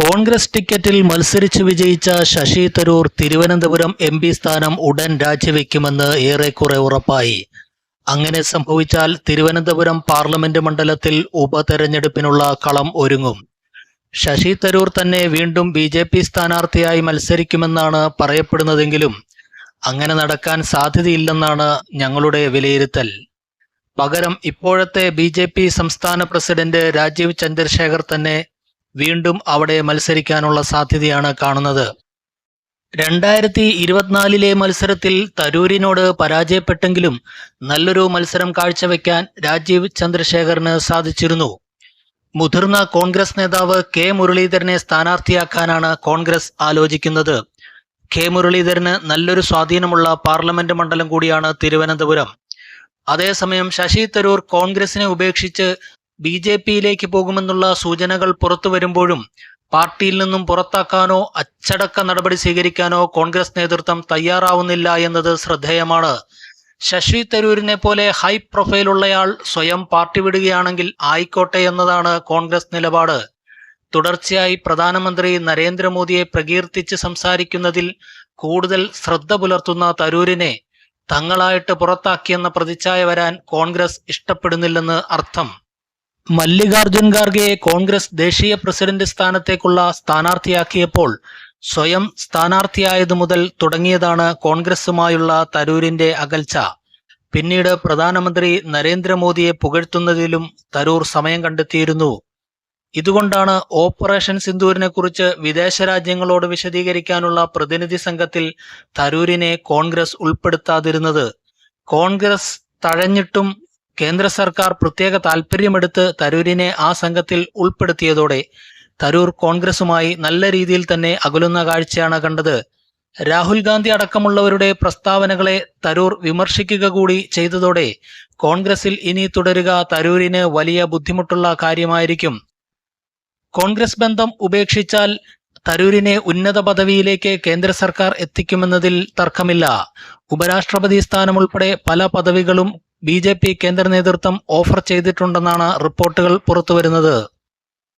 കോൺഗ്രസ് ടിക്കറ്റിൽ മത്സരിച്ച് വിജയിച്ച ശശി തരൂർ തിരുവനന്തപുരം എം പി സ്ഥാനം ഉടൻ രാജിവെക്കുമെന്ന് ഏറെക്കുറെ ഉറപ്പായി. അങ്ങനെ സംഭവിച്ചാൽ തിരുവനന്തപുരം പാർലമെന്റ് മണ്ഡലത്തിൽ ഉപതെരഞ്ഞെടുപ്പിനുള്ള കളം ഒരുങ്ങും. ശശി തരൂർ തന്നെ വീണ്ടും ബി ജെ പി സ്ഥാനാർത്ഥിയായി മത്സരിക്കുമെന്നാണ് പറയപ്പെടുന്നതെങ്കിലും അങ്ങനെ നടക്കാൻ സാധ്യതയില്ലെന്നാണ് ഞങ്ങളുടെ വിലയിരുത്തൽ. പകരം ഇപ്പോഴത്തെ ബി സംസ്ഥാന പ്രസിഡന്റ് രാജീവ് ചന്ദ്രശേഖർ തന്നെ വീണ്ടും അവിടെ മത്സരിക്കാനുള്ള സാധ്യതയാണ് കാണുന്നത്. രണ്ടായിരത്തി ഇരുപത്തിനാലിലെ മത്സരത്തിൽ തരൂരിനോട് പരാജയപ്പെട്ടെങ്കിലും നല്ലൊരു മത്സരം കാഴ്ചവെക്കാൻ രാജീവ് ചന്ദ്രശേഖറിന് സാധിച്ചിരുന്നു. മുതിർന്ന കോൺഗ്രസ് നേതാവ് കെ മുരളീധരനെ സ്ഥാനാർത്ഥിയാക്കാനാണ് കോൺഗ്രസ് ആലോചിക്കുന്നത്. കെ മുരളീധരന് നല്ലൊരു സ്വാധീനമുള്ള പാർലമെന്റ് മണ്ഡലം കൂടിയാണ് തിരുവനന്തപുരം. അതേസമയം ശശി തരൂർ കോൺഗ്രസിനെ ഉപേക്ഷിച്ച് ബി ജെ പിയിലേക്ക് പോകുമെന്നുള്ള സൂചനകൾ പുറത്തു വരുമ്പോഴും പാർട്ടിയിൽ നിന്നും പുറത്താക്കാനോ അച്ചടക്ക നടപടി സ്വീകരിക്കാനോ കോൺഗ്രസ് നേതൃത്വം തയ്യാറാവുന്നില്ല എന്നത് ശ്രദ്ധേയമാണ്. ശശി തരൂരിനെ പോലെ ഹൈ പ്രൊഫൈലുള്ളയാൾ സ്വയം പാർട്ടി വിടുകയാണെങ്കിൽ ആയിക്കോട്ടെ എന്നതാണ് കോൺഗ്രസ് നിലപാട്. തുടർച്ചയായി പ്രധാനമന്ത്രി നരേന്ദ്രമോദിയെ പ്രകീർത്തിച്ച് സംസാരിക്കുന്നതിൽ കൂടുതൽ ശ്രദ്ധ പുലർത്തുന്ന തരൂരിനെ തങ്ങളായിട്ട് പുറത്താക്കിയെന്ന പ്രതിച്ഛായ വരാൻ കോൺഗ്രസ് ഇഷ്ടപ്പെടുന്നില്ലെന്ന് അർത്ഥം. മല്ലികാർജുൻ ഖാർഗെയെ കോൺഗ്രസ് ദേശീയ പ്രസിഡന്റ് സ്ഥാനത്തേക്കുള്ള സ്ഥാനാർത്ഥിയാക്കിയപ്പോൾ സ്വയം സ്ഥാനാർത്ഥിയായതു മുതൽ തുടങ്ങിയതാണ് കോൺഗ്രസുമായുള്ള തരൂരിന്റെ അകൽച്ച. പിന്നീട് പ്രധാനമന്ത്രി നരേന്ദ്രമോദിയെ പുകഴ്ത്തുന്നതിലും തരൂർ സമയം കണ്ടെത്തിയിരുന്നു. ഇതുകൊണ്ടാണ് ഓപ്പറേഷൻ സിന്ദൂരിനെ കുറിച്ച് വിദേശ രാജ്യങ്ങളോട് വിശദീകരിക്കാനുള്ള പ്രതിനിധി സംഘത്തിൽ തരൂരിനെ കോൺഗ്രസ് ഉൾപ്പെടുത്താതിരുന്നത്. കോൺഗ്രസ് തഴഞ്ഞിട്ടും കേന്ദ്ര സർക്കാർ പ്രത്യേക താൽപ്പര്യമെടുത്ത് തരൂരിനെ ആ സംഘത്തിൽ ഉൾപ്പെടുത്തിയതോടെ തരൂർ കോൺഗ്രസുമായി നല്ല രീതിയിൽ തന്നെ അകലുന്ന കാഴ്ചയാണ് കണ്ടത്. രാഹുൽ ഗാന്ധി അടക്കമുള്ളവരുടെ പ്രസ്താവനകളെ തരൂർ വിമർശിക്കുക കൂടി ചെയ്തതോടെ കോൺഗ്രസിൽ ഇനി തുടരുക തരൂരിന് വലിയ ബുദ്ധിമുട്ടുള്ള കാര്യമായിരിക്കും. കോൺഗ്രസ് ബന്ധം ഉപേക്ഷിച്ചാൽ തരൂരിനെ ഉന്നത പദവിയിലേക്ക് കേന്ദ്ര സർക്കാർ എത്തിക്കുമെന്നതിൽ തർക്കമില്ല. ഉപരാഷ്ട്രപതി സ്ഥാനം ഉൾപ്പെടെ പല പദവികളും ബി കേന്ദ്ര നേതൃത്വം ഓഫർ ചെയ്തിട്ടുണ്ടെന്നാണ് റിപ്പോർട്ടുകൾ പുറത്തുവരുന്നത്.